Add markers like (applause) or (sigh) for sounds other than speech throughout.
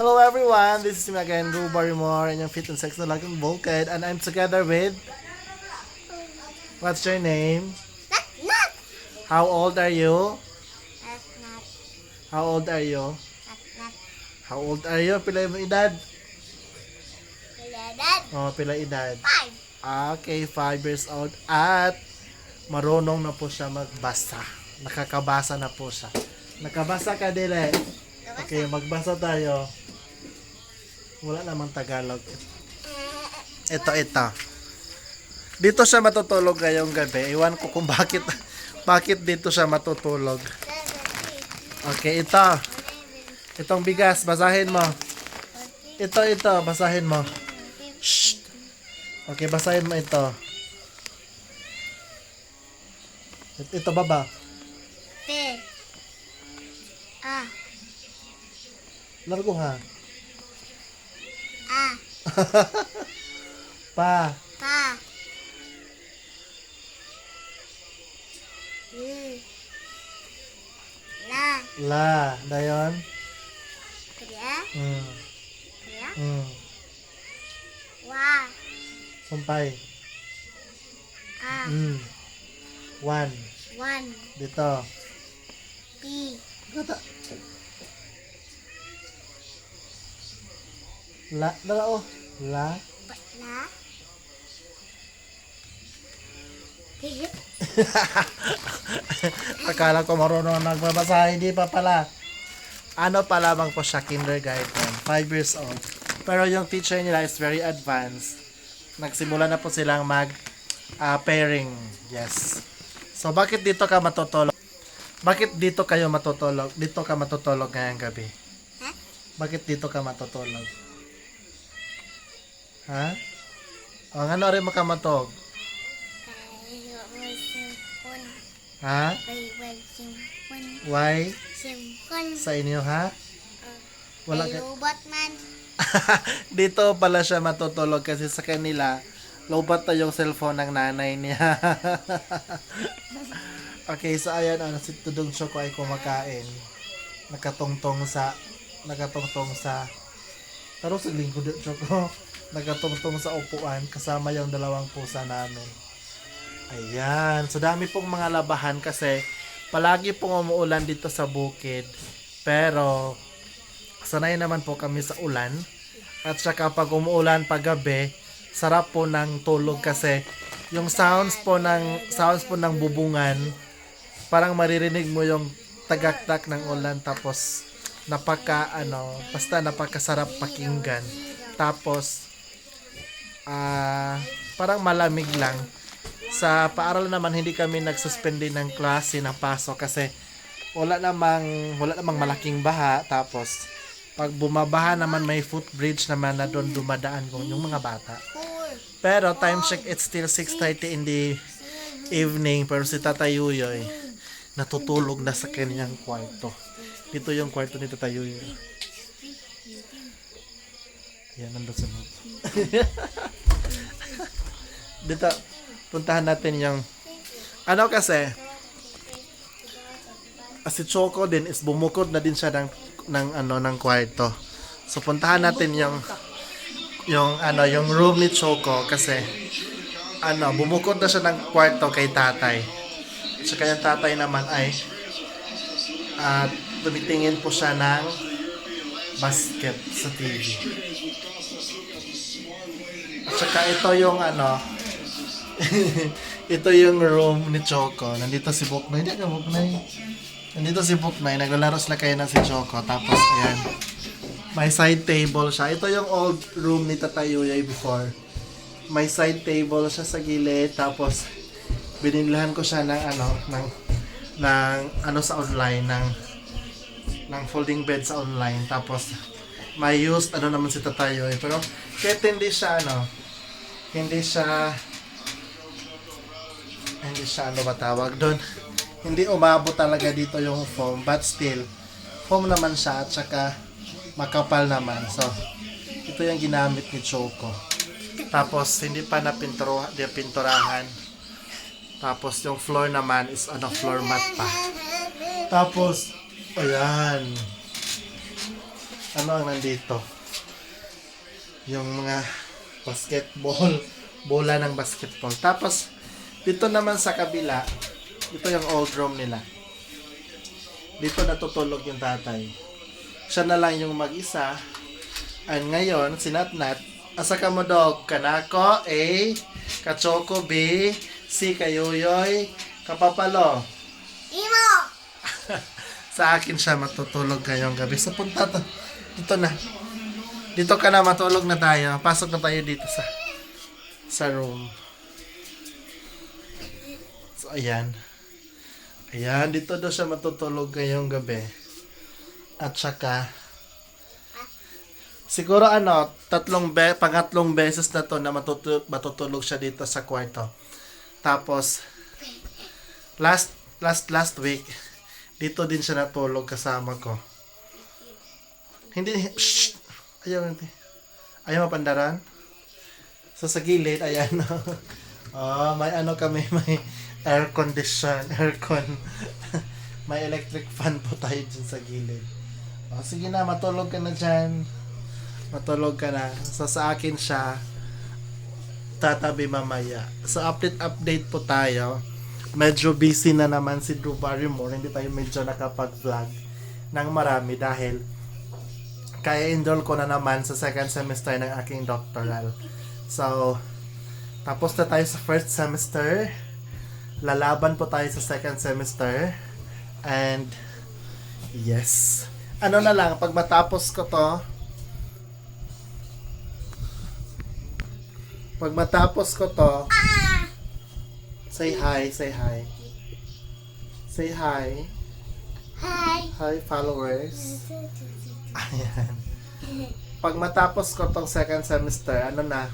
Hello everyone, this is me again, Drew Barrymore, and yung Fit and Sex na Lagang Volked, and I'm together with... What's your name? Not, not, How old are you? not, not, How old are you? not, not. How old are you? Pila mo edad? Kaya dad, Oh, pila edad? five. Okay, 5 years old at marunong na po siya magbasa. Nakakabasa na po siya. Nakabasa ka, Dile? Okay, magbasa tayo. Wala namang Tagalog. Ito, ito. Dito siya matutulog ngayong gabi. Iwan ko kung bakit (laughs) bakit dito siya matutulog. Okay, ito. Itong bigas, basahin mo. Ito, ito, basahin mo. Shh. Okay, basahin mo ito. Ito, baba. P. A. Largo ha. (laughs) Pa. Pa. L. La. La. Dayon. Kaya. Mm. Kaya. Mm. Wa. Sumpay. A. Mm. One. One. Dito. P. Kata. La. Dala oh. La. Pa. La. (laughs) Akala ko marunong nagbabasa. Hindi pa pala. Ano pa lamang po siya, kindergarten. 5 years old. Pero yung teacher nila is very advanced. Nagsimula na po silang mag ah, pairing. Yes. So, bakit dito ka matutulog? Bakit dito kayo matutulog? Dito ka matutulog ngayong gabi? Ha? Bakit dito ka matutulog? Ha? O, ano rin mo ka matog? Kayo mo simpon. Ha? Kayo simpon. Why? Simpon. Sa inyo, ha? Wala ka... Kayo Batman. (laughs) Dito pala siya matutulog kasi sa kanila, lobat na yung cellphone ng nanay niya. (laughs) okay, so ayan, ano, si Tudong Choco ay kumakain. Nakatungtong sa, nakatungtong sa, taro sa lingkod Choco. Nakatungtong sa upuan, kasama yung dalawang pusa namin. Ayan, so dami pong mga labahan kasi palagi pong umuulan dito sa bukid. Pero, sanay naman po kami sa ulan. At saka pag umuulan paggabi, sarap po ng tulog kasi yung sounds po ng sounds po ng bubungan, parang maririnig mo yung tagaktak ng ulan tapos napaka ano, basta napakasarap pakinggan. Tapos ah parang malamig lang. Sa paaral naman hindi kami nagsuspende ng klase ng pasok kasi wala namang wala namang malaking baha tapos pag bumabaha naman may footbridge naman na doon dumadaan kung yung mga bata. Pero time check it's still 6:30 in the evening pero si Tata Yuyoy natutulog na sa kanyang kwarto. Dito yung kwarto ni Tata Yuyoy. Yan nandun sa loob. (laughs) Dito puntahan natin yung ano kasi si Choco din is bumukod na din siya ng ng ano ng kwarto. So puntahan natin yung yung ano yung room ni Choco kasi ano bumukod na siya ng kwarto kay tatay. Sa kanyang tatay naman ay at tumitingin po siya ng basket sa TV. At saka ito yung ano (laughs) ito yung room ni Choco. Nandito si Buknoy. Hindi ka Buknoy. Nandito si Buknoy. Naglalaro sila kayo na si Choco. Tapos, ayan. May side table siya. Ito yung old room ni Tata Yuyay before. May side table siya sa gilid. Tapos, binilhan ko siya ng ano, ng, ng ano sa online, ng, ng folding bed sa online. Tapos, may used ano naman si Tata Yuyay. Pero, kahit hindi siya ano, hindi siya hindi siya ano ba tawag doon hindi umabot talaga dito yung foam but still foam naman siya at saka makapal naman. So ito yung ginamit ni Choco. Tapos hindi pa na pinturahan. Tapos yung floor naman is ano floor mat pa. Tapos ayan. Ano ang nandito? Yung mga basketball, (laughs) bola ng basketball. Tapos, dito naman sa kabila, ito yung old room nila. Dito natutulog yung tatay. Siya na lang yung mag-isa. And ngayon, si Natnat, asa ka mo dog? Kanako, A, Kachoko, B, C, Kayuyoy, Kapapalo. Imo! (laughs) Sa akin siya matutulog ngayong gabi. So punta to. Dito na. Dito ka na matulog na tayo. Pasok na tayo dito sa sa room. So ayan. Ayan, dito daw siya matutulog ngayong gabi. At saka Siguro ano, tatlong be, pangatlong beses na to na matutulog, matutulog siya dito sa kwarto. Tapos last last last week dito din siya natulog kasama ko. Hindi, shh, ayaw. Ayaw mapandaran. So sa gilid, ayan. oh, (laughs) may ano kami, (laughs) may air condition, aircon. (laughs) may electric fan po tayo dyan sa gilid. Oh, sige na, matulog ka na dyan. Matulog ka na. So sa akin siya, tatabi mamaya. So update update po tayo. Medyo busy na naman si Drew Barrymore. Hindi tayo medyo nakapag-vlog ng marami dahil kaya enroll ko na naman sa second semester ng aking doctoral. So, tapos na tayo sa first semester. Lalaban po tayo sa second semester. And, yes. Ano na lang, pag matapos ko to, pag matapos ko to, say hi, say hi. Say hi. Hi! Hi, followers. Ayan. Pag matapos ko tong second semester, ano na,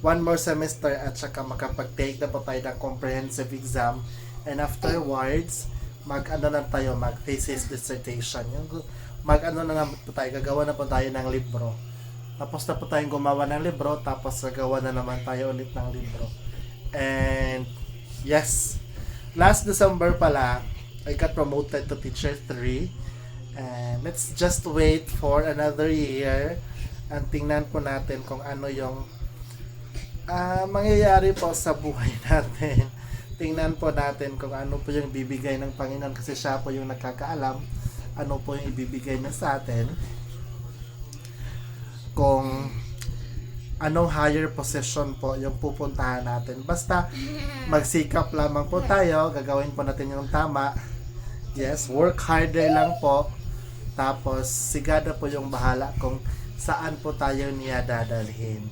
one more semester at saka makapag-take na po tayo ng comprehensive exam. And afterwards, mag ano na tayo, mag thesis dissertation. Yung mag ano na naman po tayo, gagawa na po tayo ng libro. Tapos na po tayong gumawa ng libro, tapos gagawa na naman tayo ulit ng libro. And yes, last December pala, I got promoted to teacher 3. And let's just wait for another year and tingnan po natin kung ano yung ah, mangyayari po sa buhay (laughs) natin. Tingnan po natin kung ano po yung bibigay ng Panginoon kasi siya po yung nakakaalam ano po yung ibibigay niya sa atin. Kung anong higher position po yung pupuntahan natin. Basta magsikap lamang po tayo, gagawin po natin yung tama. Yes, work harder lang po. Tapos sigada po yung bahala kung saan po tayo niya dadalhin.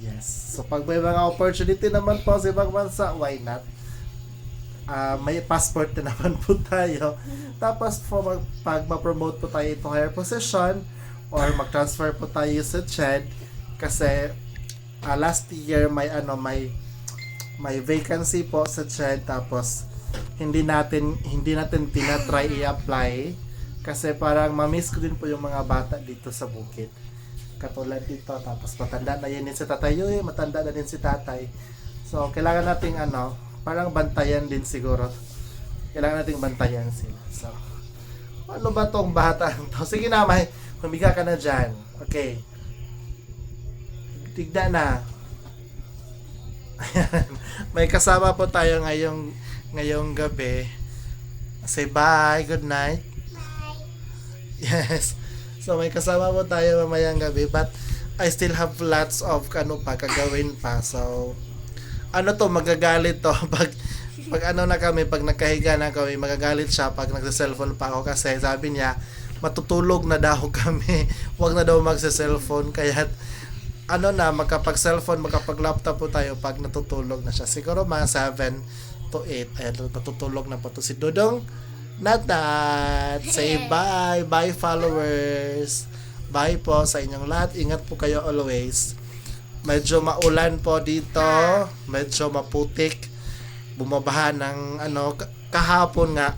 Yes. So pag may mga opportunity naman po sa ibang bansa, why not? Ah, may passport na (laughs) naman po tayo. Tapos po mag, pag ma-promote po tayo to higher position or mag-transfer po tayo sa CHED kasi ah, last year may ano may may vacancy po sa CHED tapos hindi natin hindi natin tinatry i-apply kasi parang ma-miss ko din po yung mga bata dito sa bukid. Katulad dito tapos matanda na yun din si tatay, Uy, matanda na din si tatay. So kailangan nating ano, parang bantayan din siguro. Kailangan nating bantayan sila. So ano ba tong bata (laughs) to? Sige na, may humiga ka na dyan. Okay. Tigda na. May kasama po tayo ngayong ngayong gabi. Say bye, good night. Yes. So may kasama po tayo mamayang gabi but I still have lots of ano pa kagawin pa. So ano to magagalit to (laughs) pag pag ano na kami pag nagkahiga na kami magagalit siya pag nagsa-cellphone pa ako kasi sabi niya matutulog na daw (laughs) kami. Huwag na daw magsa-cellphone kaya ano na makapag-cellphone, makapag-laptop po tayo pag natutulog na siya. Siguro mga 7 to 8 ayan matutulog na po to si Dodong Natat. (laughs) Say bye. Bye followers. Bye po sa inyong lahat. Ingat po kayo always. Medyo maulan po dito. Medyo maputik. Bumabaha ng ano kahapon nga.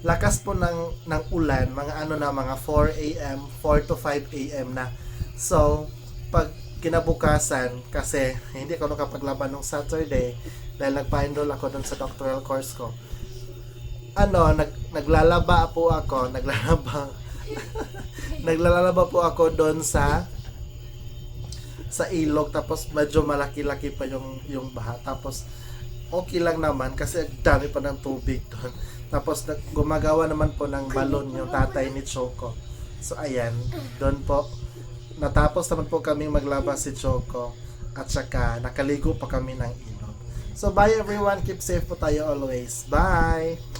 Lakas po ng ng ulan, mga ano na mga 4 AM, 4 to 5 AM na. So, pag kinabukasan kasi hindi ako nakapaglaban nung Saturday dahil nagpa-enroll ako dun sa doctoral course ko ano, nag, naglalaba po ako, (laughs) naglalaba, Naglalaba po ako doon sa sa ilog tapos medyo malaki-laki pa yung yung baha. Tapos okay lang naman kasi dami pa ng tubig doon. Tapos gumagawa naman po ng balon yung tatay ni Choco. So ayan doon po. Natapos naman po kami maglaba si Choco at saka nakaligo pa kami ng ilog. So bye everyone. Keep safe po tayo always. Bye